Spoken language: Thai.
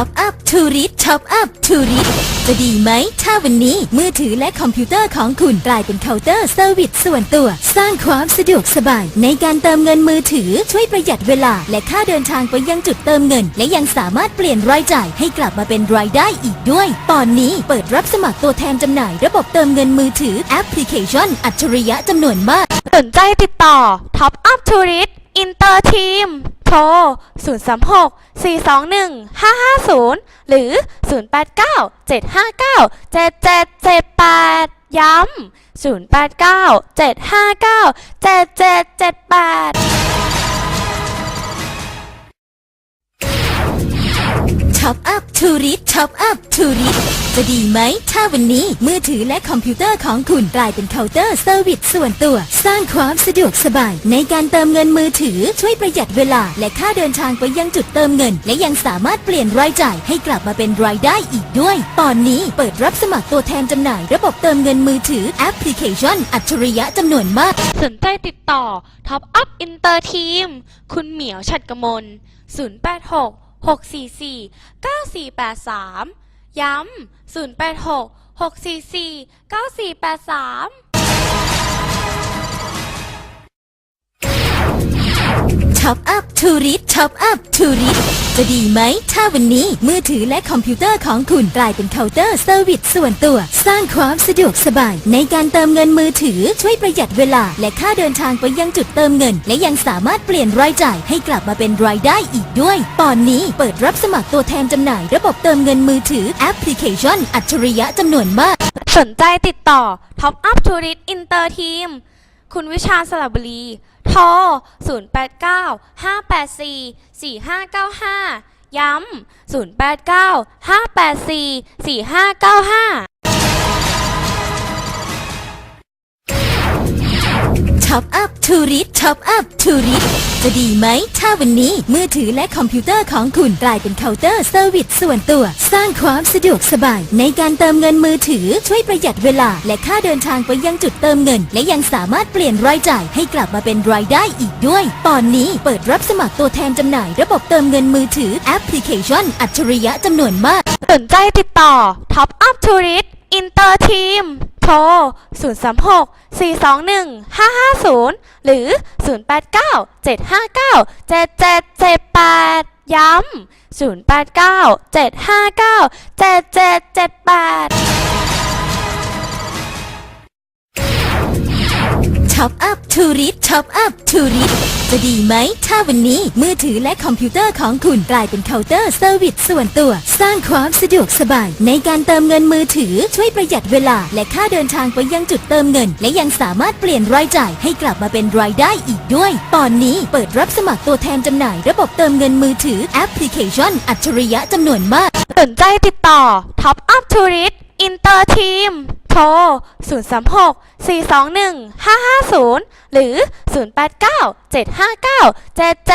ท็อปอัพทูริสท็อปอัพทูริสจะดีไหม ถ้าวันนี้มือถือและคอมพิวเตอร์ของคุณกลายเป็นเคาน์เตอร์เซอร์วิสส่วนตัว สร้างความสะดวกสบาย ในการเติมเงินมือถือช่วยประหยัดเวลา และค่าเดินทางไปยังจุดเติมเงิน และยังสามารถเปลี่ยนรายจ่ายให้กลับมาเป็นรายได้อีกด้วย ตอนนี้เปิดรับสมัครตัวแทนจำหน่าย ระบบเติมเงินมือถือแอปพลิเคชัน อัจฉริยะจำนวนมาก สนใจติดต่อท็อปอัพทูริส อินเตอร์ทีม โทร 036 421 550 หรือ 089 759 7778 ย้ำ 089 759 7778 อปอัพทูริสท็อปอัพทูริสจะดีไหม ถ้าวันนี้มือถือและคอมพิวเตอร์ของคุณกลายเป็นเคาน์เตอร์เซอร์วิสส่วนตัว สร้างความสะดวกสบาย ในการเติมเงินมือถือช่วยประหยัดเวลา และค่าเดินทางไปยังจุดเติมเงิน และยังสามารถเปลี่ยนรายจ่ายให้กลับมาเป็นรายได้อีกด้วย ตอนนี้เปิดรับสมัครตัวแทนจำหน่าย ระบบเติมเงินมือถือแอปพลิเคชันอัจฉริยะจำนวนมาก สนใจติดต่อ Top Up Inter Team คุณเหมียวฉัดกมล086 644 9483 ย้ำ 086 644 9483 ท็อปอัพทูริสท็อปอัพทูริสจะดีไหม ถ้าวันนี้มือถือและคอมพิวเตอร์ของคุณกลายเป็นเคาน์เตอร์เซอร์วิสส่วนตัว สร้างความสะดวกสบาย ในการเติมเงินมือถือช่วยประหยัดเวลา และค่าเดินทางไปยังจุดเติมเงิน และยังสามารถเปลี่ยนรายจ่ายให้กลับมาเป็นรายได้อีกด้วย ตอนนี้เปิดรับสมัครตัวแทนจำหน่าย ระบบเติมเงินมือถือแอปพลิเคชันอัจฉริยะจำนวนมาก สนใจติดต่อ Top Up Tourist Inter Team คุณวิชาสระบุรี โทร 089 584 4595 ย้ำ 089 584 4595 ท็อปอัพทูริสท็อปอัพทูริสจะดีไหม ถ้าวันนี้มือถือและคอมพิวเตอร์ของคุณกลายเป็นเคาน์เตอร์เซอร์วิสส่วนตัว สร้างความสะดวกสบาย ในการเติมเงินมือถือช่วยประหยัดเวลา และค่าเดินทางไปยังจุดเติมเงิน และยังสามารถเปลี่ยนรายจ่ายให้กลับมาเป็นรายได้อีกด้วย ตอนนี้เปิดรับสมัครตัวแทนจำหน่าย ระบบเติมเงินมือถือแอปพลิเคชัน อัจฉริยะจำนวนมาก สนใจติดต่อ Top Up Tourist Inter Team โทร 036 421 550 หรือ 089 759 7778 ย้ำ 089 ท็อปอัพทูริสท็อปอัพทูริสจะดีไหม ถ้าวันนี้มือถือและคอมพิวเตอร์ของคุณกลายเป็นเคาน์เตอร์เซอร์วิสส่วนตัว สร้างความสะดวกสบาย ในการเติมเงินมือถือช่วยประหยัดเวลา และค่าเดินทางไปยังจุดเติมเงิน และยังสามารถเปลี่ยนรายจ่ายให้กลับมาเป็นรายได้อีกด้วย ตอนนี้เปิดรับสมัครตัวแทนจำหน่าย ระบบเติมเงินมือถือแอปพลิเคชัน อัจฉริยะจำนวนมาก สนใจติดต่อ Top Up Tourist Inter Team โทร 036 421 550 หรือ 089 759